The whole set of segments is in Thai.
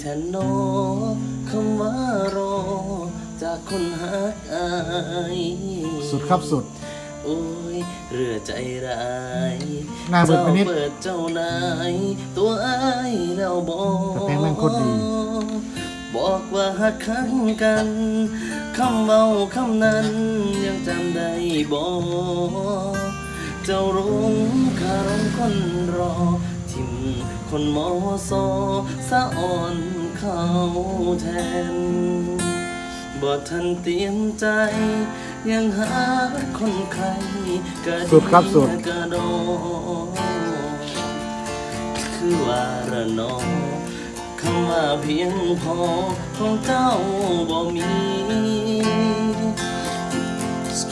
แทนโนคำว่ารอ จากคนหักอายสุดครับสุด โอ้ยเรือใจร้ายหน้าเบิดไปนิด เจ้าเปิดเจ้านาย ตัวอายแล้วบอกแต่เพลงแม่งโคตรดี บอกว่าหักครั้งกันคำเบาคำนั้นยังจำได้บอกเจ้ารู้คารมคนรอทิม คนมอซอสะอ่อนเขาแทนบ่ทันเตรียมใจ ยังหาคนใครก็สุดครับสุด กระโดดคือว่าระนอคำว่าเพียงพอของเจ้าบ่มี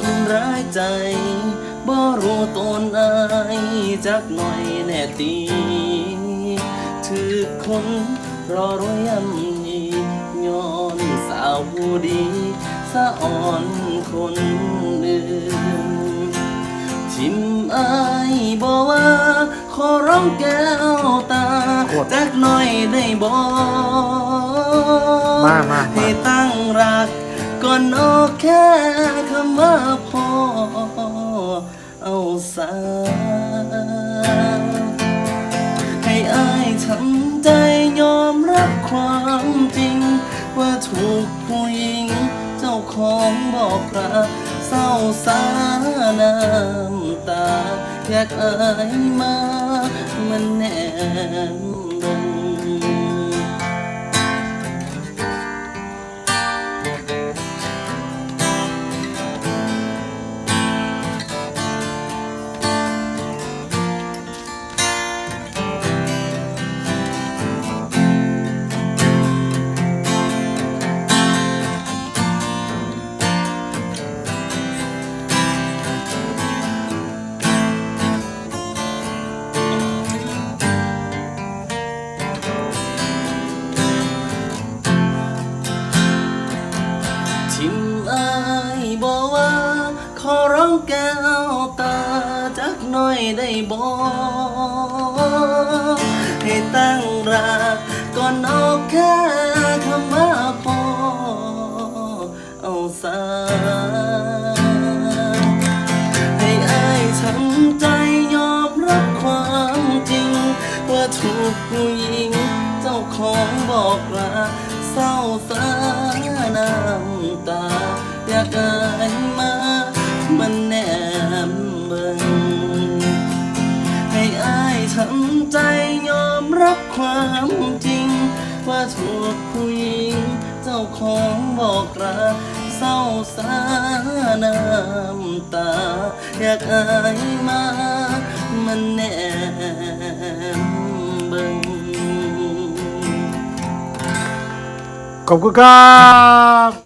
คนร้ายใจบ่รู้ตนอายจักหน่อยแน่ตี ถือคนรอรวยย่ำยีย้อนสาวผู้ดีสะอ่อนคนอื่นทิมอายบอกว่า ขอร้องแก้วตาตรจักหน่อยได้บอกมามาให้ตั้งรักก่อนออกแค่คำว่าพอเอาสาให้อา ทำใจยอมรับความจริง ว่าถูกผู้หญิง เจ้าของบอกรักเศร้าสาน้ำตา อยากอายมา มันแนม แก้วตาจักน่อยได้บอกให้ตั้งรักก่อนออกแค่คำว่าพอเอาสาให้อายทำใจยอมรับความจริง ว่าถูกผู้หญิง เจ้าของบอกลาเศร้าสาน้ำตาอยากอาย รับความจริง ว่าถูกผู้หญิง เจ้าของบอกรักเศร้าสาน้ำตา อยากอายมา มันแนมเบิงขอบคุณครับ